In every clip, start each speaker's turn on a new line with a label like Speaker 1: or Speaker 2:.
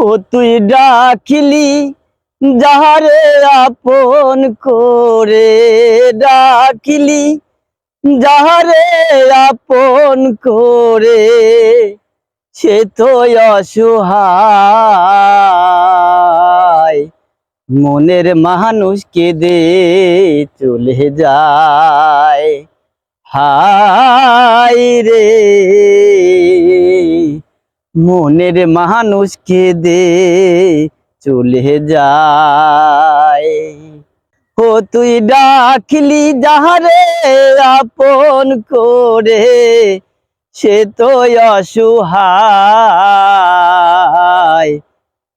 Speaker 1: ও তুই ডাকিলি যাহারে আপন করে ডাকিলি যাহারে আপন করে, সে তো অসহায়। মনের মানুষকে দে চলে যায়। হায় রে। মনের মানুষকে দে, চলে যায়। ও তুই ডাকলি যাহারে আপন করে, সে তো অসহায়।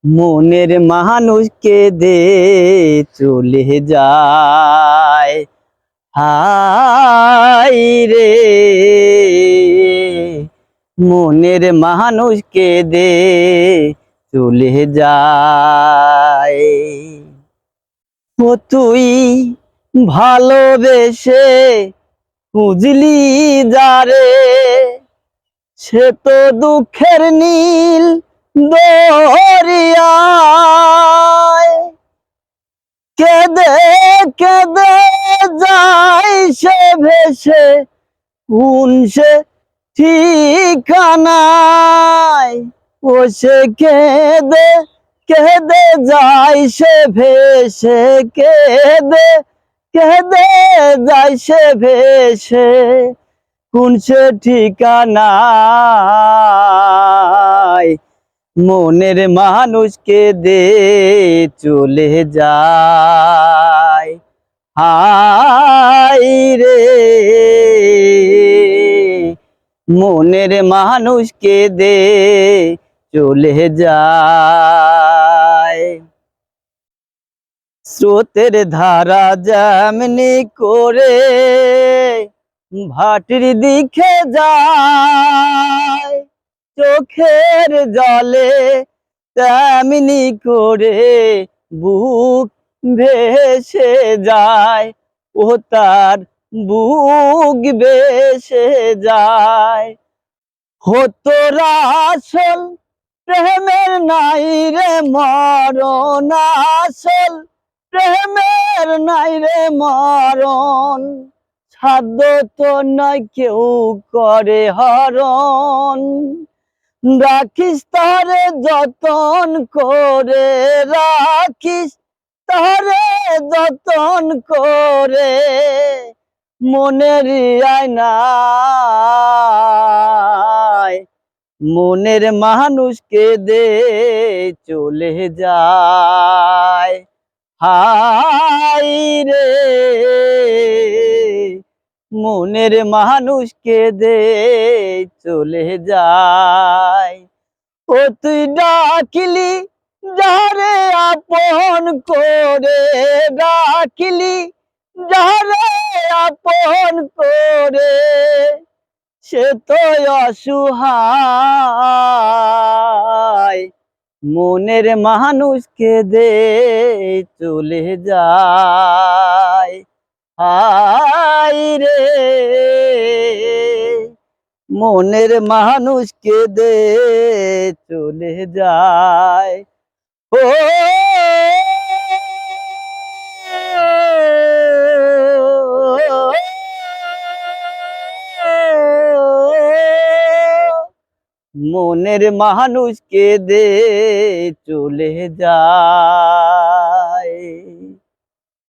Speaker 1: মনের মানুষকে দে, চলে যায়। হাই রে মনের মানুষকে দে, চলে যায়। তুই ভালোবেসে খুঁজলি যারে, সে তো দুঃখের নীল দরিয়ায়। কেদে কেদে যায় সে ভেসে কোন সে ঠিকানায় ও সে কেদে কেদে যায় সে ভেসে, কেদে কেদে যায় সে ভেসে। কোন সে ঠিকানায়? মনের মানুষকে দে চলে যায়। হাই রে! মনের মানুষকে দে, চলে যায়। স্রোতের ধারা যেমনি করে ভাটির দিকে যায়, চোখের জলে তেমনি করে বুক ভেসে যায়। ও তার বুক ভেসে যায়। হতো আসল প্রেমের নাই রে মরণ আসল। প্রেমের নাই রে মরণ সাধ্য তো নয় কেউ করে হরণ। রাখিস তারে যতন করে, রাখিস তারে যতন করে। মনের আয়নায়, মনের মানুষকে দে চলে যায়। হাই রে, মনের মানুষকে দে চলে যায়। ও তুই ডাকিলি, যারে আপন করে ডাকিলি, যারে আপন করে, সে তো অসহায়। মনের মানুষকে দে, চলে যায়। হাই রে। মনের মানুষকে দে, চলে যায়। ও মনের মানুষকে দে চলে যায়।